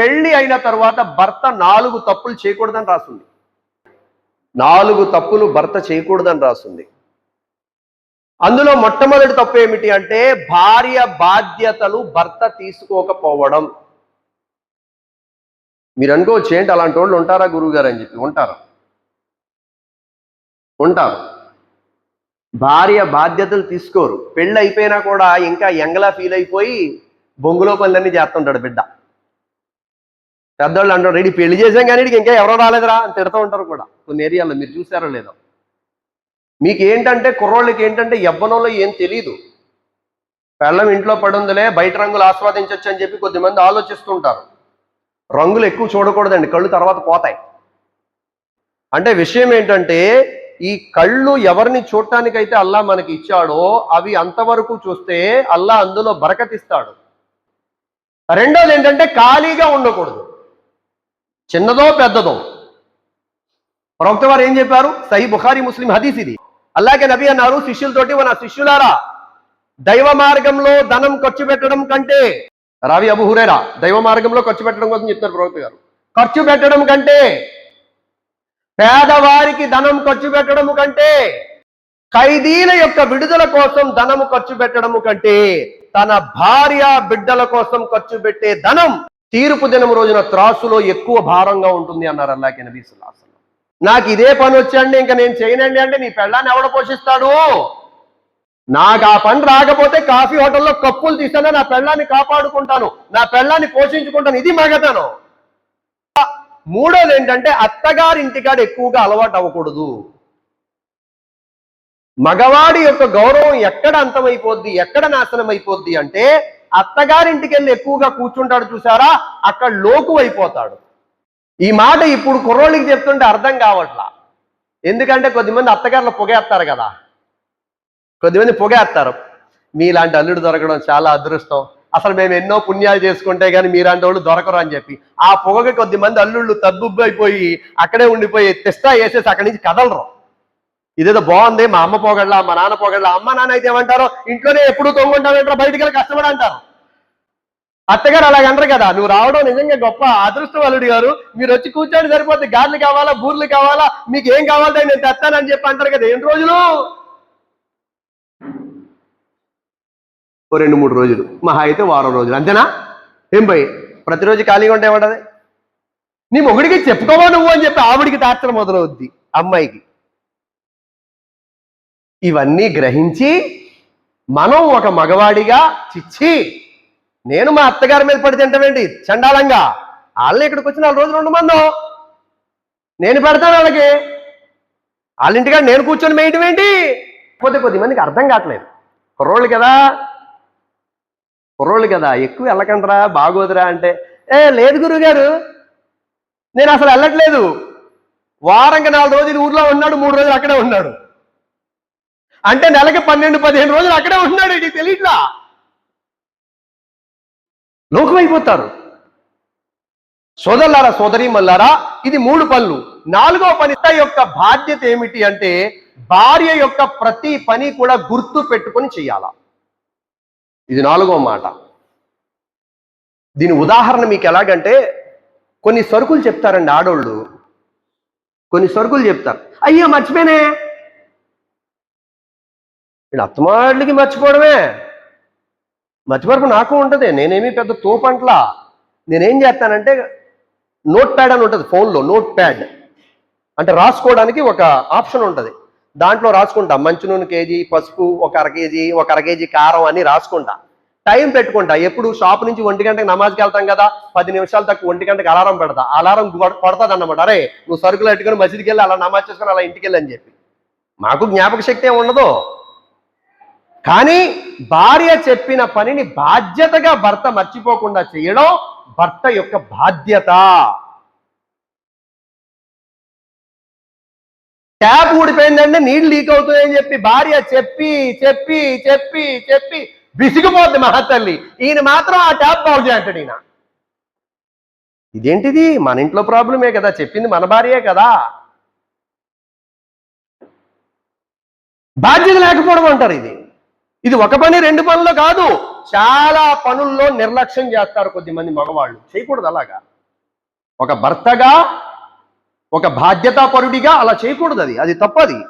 పెళ్ళి అయిన తర్వాత భర్త నాలుగు తప్పులు చేయకూడదని రాస్తుంది నాలుగు తప్పులు భర్త చేయకూడదని రాస్తుంది అందులో మొట్టమొదటి తప్పు ఏమిటి అంటే భార్య బాధ్యతలు భర్త తీసుకోకపోవడం. మీరు అనుకోవచ్చు ఏంటి అలాంటి వాళ్ళు ఉంటారా గురువుగారు అని చెప్పి? ఉంటారు. ఉంటారు. భార్య బాధ్యతలు తీసుకోరు. పెళ్ళి అయిపోయినా కూడా ఇంకా ఎంగలా ఫీల్ అయిపోయి బొంగులో పనులన్నీ చేస్తుంటాడు బిడ్డ. పెద్దవాళ్ళు అంటారు రెడీ పెళ్ళి చేసాం కానీ ఇంకా ఎవరో రాలేదురా అని తిడుతూ ఉంటారు కూడా కొన్ని ఏరియాలో మీరు చూసారో లేదో. మీకు ఏంటంటే కుర్రోళ్ళకి ఏంటంటే యవ్వనంలో ఏం తెలియదు పెళ్ళం ఇంట్లో పడుందిలే బయట రంగులు ఆస్వాదించవచ్చు అని చెప్పి కొద్దిమంది ఆలోచిస్తుంటారు రంగులు ఎక్కువ చూడకూడదండి కళ్ళు తర్వాత పోతాయి. అంటే విషయం ఏంటంటే ఈ కళ్ళు ఎవరిని చూడటానికైతే అల్లా మనకి ఇచ్చాడో అవి అంతవరకు చూస్తే అల్లా అందులో బరకతిస్తాడు. రెండోది ఏంటంటే ఖాళీగా ఉండకూడదు. చిన్నదో పెద్దదో. ప్రవక్త వారు ఏం చెప్పారు? సహీ బుఖారీ ముస్లిం హదీస్ ఇది. అలాగే నబీ అన్నారు శిష్యులతోటి మన శిష్యులారా దైవ మార్గంలో ధనం ఖర్చు పెట్టడం కంటే రావి అబుహురేరా దైవ మార్గంలో ఖర్చు పెట్టడం కోసం చెప్తారు ప్రవక్త గారు. ఖర్చు పెట్టడం కంటే పేదవారికి ధనం ఖర్చు పెట్టడం కంటే ఖైదీల యొక్క విడుదల కోసం ధనము ఖర్చు పెట్టడము కంటే తన భార్య బిడ్డల కోసం ఖర్చు పెట్టే ధనం తీర్పు దినం రోజున త్రాసులో ఎక్కువ భారంగా ఉంటుంది అన్నారు అల్లాకి నబీ సల్లాహం నాకు ఇదే పని వచ్చండి ఇంకా నేను చేయనండి అంటే నీ పెళ్ళాన్ని ఎవడ పోషిస్తాడు? నాకు ఆ పని రాకపోతే కాఫీ హోటల్లో కప్పులు తీస్తాను నా పెళ్ళాన్ని కాపాడుకుంటాను నా పెళ్ళాన్ని పోషించుకుంటాను ఇది మగతనం. మూడోది ఏంటంటే అత్తగారింటికాడ ఎక్కువగా అలవాటు అవ్వకూడదు. మగవాడి యొక్క గౌరవం ఎక్కడ అంతమైపోద్ది ఎక్కడ నాశనం అయిపోద్ది అంటే అత్తగారింటికి వెళ్ళి ఎక్కువగా కూర్చుంటాడు చూసారా? అక్కడ లోకు అయిపోతాడు. ఈ మాట ఇప్పుడు కుర్రోళ్ళకి చెప్తుంటే అర్థం కావట్లా. ఎందుకంటే కొద్దిమంది అత్తగారులు పొగేస్తారు కదా. కొద్దిమంది పొగేస్తారు మీలాంటి అల్లుడు దొరకడం చాలా అదృష్టం. అసలు మేము ఎన్నో పుణ్యాలు చేసుకుంటే కానీ మీలాంటి వాళ్ళు దొరకరు అని చెప్పి. ఆ పొగకి కొద్దిమంది అల్లుళ్ళు తద్దుబ్బు అయిపోయి అక్కడే ఉండిపోయి తెస్తా వేసేసి అక్కడి నుంచి కదలరు. ఇదేదో బాగుంది మా అమ్మ పోగడలా మా నాన్న పోగడలా అమ్మ నాన్న అయితే ఏమంటారో? ఇంట్లోనే ఎప్పుడు తొంగుంటామంటారు బయటికి వెళ్ళి కష్టపడి అంటారు అత్తగారు అలాగంటారు కదా నువ్వు రావడం నిజంగా గొప్ప అదృష్టవాలుడు గారు. మీరు వచ్చి కూర్చొని సరిపోతే గార్లు కావాలా బూర్లు కావాలా మీకు ఏం కావాలంటే నేను తెస్తానని చెప్పి అంటారు కదా ఎన్ని రోజులు? ఓ రెండు మూడు రోజులు. మహా అయితే వారం రోజులు అంతేనా? ఏం పోయి ప్రతిరోజు ఖాళీగా ఉంటే ఏమంటది? నీ మొగుడికి చెప్పుకోవా నువ్వు అని చెప్పి ఆవిడికి తార్చడం మొదలవుద్ది అమ్మాయికి. ఇవన్నీ గ్రహించి మనం ఒక మగవాడిగా చిచ్చి నేను మా అత్తగారి మీద పడి తింటామేంటి? చండాలంగా. వాళ్ళు ఇక్కడికి వచ్చి నాలుగు రోజులు రెండు మందో నేను పెడతాను వాళ్ళకి. వాళ్ళ ఇంటికాడ నేను కూర్చొని మేయటం ఏంటి కొద్ది కొద్ది మందికి అర్థం కావట్లేదు. కుర్రోళ్ళు కదా. కుర్రోళ్ళు కదా. ఎక్కువ వెళ్ళకండ్రా బాగోదురా అంటే. ఏ లేదు గురుగారు నేను అసలు వెళ్ళట్లేదు. వారంగా నాలుగు రోజులు ఊర్లో ఉన్నాడు మూడు రోజులు అక్కడే ఉన్నాడు. అంటే నెలకి పన్నెండు పదిహేను రోజులు అక్కడే ఉన్నాడు ఇది తెలియట్లా లోకమైపోతారు సోదరులారా సోదరి మల్లారా ఇది మూడు పనులు. నాలుగో పని యొక్క బాధ్యత ఏమిటి అంటే భార్య యొక్క ప్రతి పని కూడా గుర్తు పెట్టుకొని చేయాల. ఇది నాలుగో మాట. దీని ఉదాహరణ మీకు ఎలాగంటే కొన్ని సరుకులు చెప్తారండి ఆడోళ్ళు. కొన్ని సరుకులు చెప్తారు. అయ్యో మర్చిపోయినే. వీళ్ళు అత్తమాడికి మర్చిపోవడమే. మర్చిపోవడం నాకు ఉంటుంది. నేనేమి పెద్ద తోపంట్లా. నేనేం చేస్తానంటే నోట్ ప్యాడ్ అని ఉంటుంది ఫోన్లో నోట్ ప్యాడ్. అంటే రాసుకోవడానికి ఒక ఆప్షన్ ఉంటుంది. దాంట్లో రాసుకుంటా. మంచి నూనె కేజీ పసుపు ఒక అర కేజీ ఒక అర కేజీ కారం అని రాసుకుంటా. టైం పెట్టుకుంటా. ఎప్పుడు షాప్ నుంచి ఒంటి గంటకి నమాజ్కి వెళ్తాం కదా పది నిమిషాలు తక్కువ ఒంటి గంటకి అలారం పెడతా. అలారం కొడతాది అన్నమాట అరే నువ్వు సరుకులు పెట్టుకుని మసీద్కి వెళ్ళి అలా నమాజ్ చేసుకుని అలా ఇంటికి వెళ్ళి అని చెప్పి. మాకు జ్ఞాపక శక్తి ఏమి ఉండదు. కానీ భార్య చెప్పిన పనిని బాధ్యతగా భర్త మర్చిపోకుండా చేయడం భర్త యొక్క బాధ్యత. ట్యాప్ ఊడిపోయిందంటే నీళ్ళు లీక్ అవుతుందని చెప్పి భార్య చెప్పి చెప్పి చెప్పి చెప్పి విసిగిపోద్ది మహతల్లి. ఈయన మాత్రం ఆ ట్యాప్ బాగు చేయంటాడు ఈయన. ఇదేంటిది? మన ఇంట్లో ప్రాబ్లమే కదా చెప్పింది మన భార్యే కదా. బాధ్యత లేకపోవడం అంటారు ఇది. ఇది ఒక పని రెండు పనులు కాదు. చాలా పనుల్లో నిర్లక్ష్యం చేస్తారు కొద్దిమంది మగవాళ్ళు. చేయకూడదు అలాగా? ఒక భర్తగా ఒక బాధ్యతాపరుడిగా అలా చేయకూడదు అది. అది తప్పది.